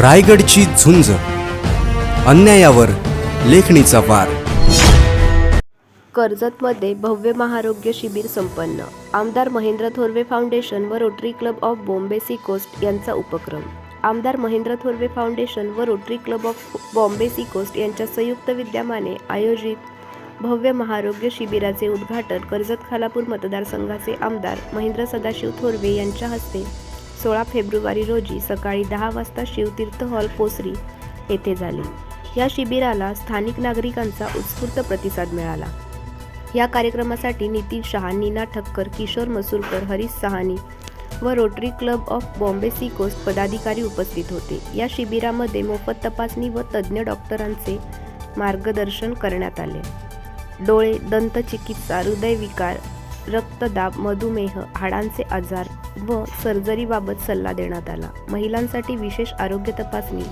रायगडची झुंज. अन्यायावर लेखणीचा वार. कर्जतमध्ये भव्य महारोग्य शिबिर संपन्न. आमदार महेंद्र थोरवे फाउंडेशन व rotary club of Bombay sea coast यांचा उपक्रम. आमदार महेंद्र थोरवे फाउंडेशन व rotary club of Bombay sea coast यांच्या संयुक्त विद्यमाने आयोजित भव्य महारोग्य शिबिराचे उद्घाटन कर्जत खालापूर मतदारसंघाचे आमदार महेंद्र सदाशिव थोरवे यांच्या हस्ते सोळा फेब्रुवारी रोजी सकाळी दहा वाजता शिवतीर्थ हॉल पोसरी येथे झाले. या शिबिराला स्थानिक नागरिकांचा उत्स्फूर्त प्रतिसाद मिळाला. या कार्यक्रमासाठी नितीन शहा नीना ठक्कर किशोर मसूरकर हरीश सहानी व rotary club of Bombay sea coast पदाधिकारी उपस्थित होते. या शिबिरामध्ये मोफत तपासणी व तज्ज्ञ डॉक्टरांचे मार्गदर्शन करण्यात आले. डोळे दंतचिकित्सा हृदयविकार रक्तदाब मधुमेह हाडांचे आजार व सर्जरीबाबत सल्ला देण्यात आला. महिलांसाठी विशेष आरोग्य तपासणी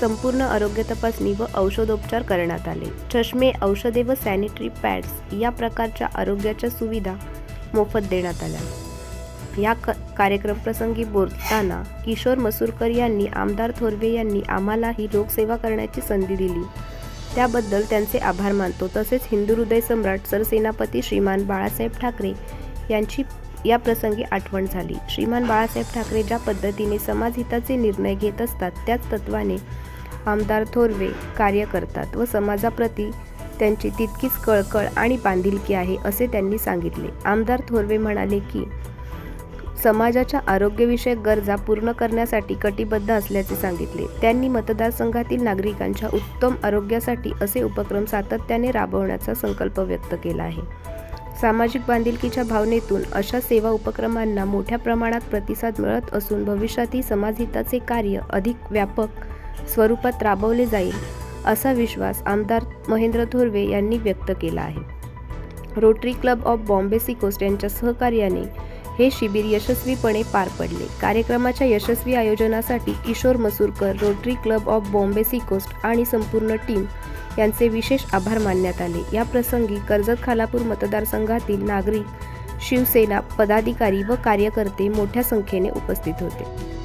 संपूर्ण आरोग्य तपासणी व औषधोपचार करण्यात आले. चष्मे औषधे व सॅनिटरी पॅड्स या प्रकारच्या आरोग्याच्या सुविधा मोफत देण्यात आल्या. या क कार्यक्रम प्रसंगी बोलताना किशोर मसूरकर यांनी आमदार थोरवे यांनी आम्हालाही लोकसेवा करण्याची संधी दिली. त्याबद्दल त्यांचे आभार मानतो. तसेच हिंदू हृदय सम्राट सरसेनापती श्रीमान बाळासाहेब ठाकरे यांची या प्रसंगी आठवण झाली. श्रीमान बाळासाहेब ठाकरे ज्या पद्धतीने समाजहिताचे निर्णय घेत असतात त्याच तत्वाने आमदार थोरवे कार्य करतात व समाजाप्रती त्यांची तितकीच कळकळ आणि बांधिलकी आहे असे त्यांनी सांगितले. आमदार थोरवे म्हणाले की समाजाच्या आरोग्यविषयक गरजा पूर्ण करण्यासाठी कटिबद्ध असल्याचे सांगितले. त्यांनी मतदारसंघातील नागरिकांच्या उत्तम आरोग्यासाठी असे उपक्रम सातत्याने राबवण्याचा संकल्प व्यक्त केला आहे. सामाजिक बांधिलकीच्या भावनेतून अशा सेवा उपक्रमांना मोठ्या प्रमाणात प्रतिसाद मिळत असून भविष्यातही समाजहिताचे कार्य अधिक व्यापक स्वरूपात राबवले जाईल असा विश्वास आमदार महेंद्र थोरवे यांनी व्यक्त केला आहे. Rotary club of Bombay seacoast यांच्या सहकार्याने हे शिबिर यशस्वीपणे पार पडले. कार्यक्रमाच्या यशस्वी आयोजनासाठी Kishore Masurkar rotary club of Bombay seacoast आणि संपूर्ण टीम यांचे विशेष आभार मानण्यात आले. या प्रसंगी कर्जत खालापूर मतदारसंघातील नागरिक शिवसेना पदाधिकारी व कार्यकर्ते मोठ्या संख्येने उपस्थित होते.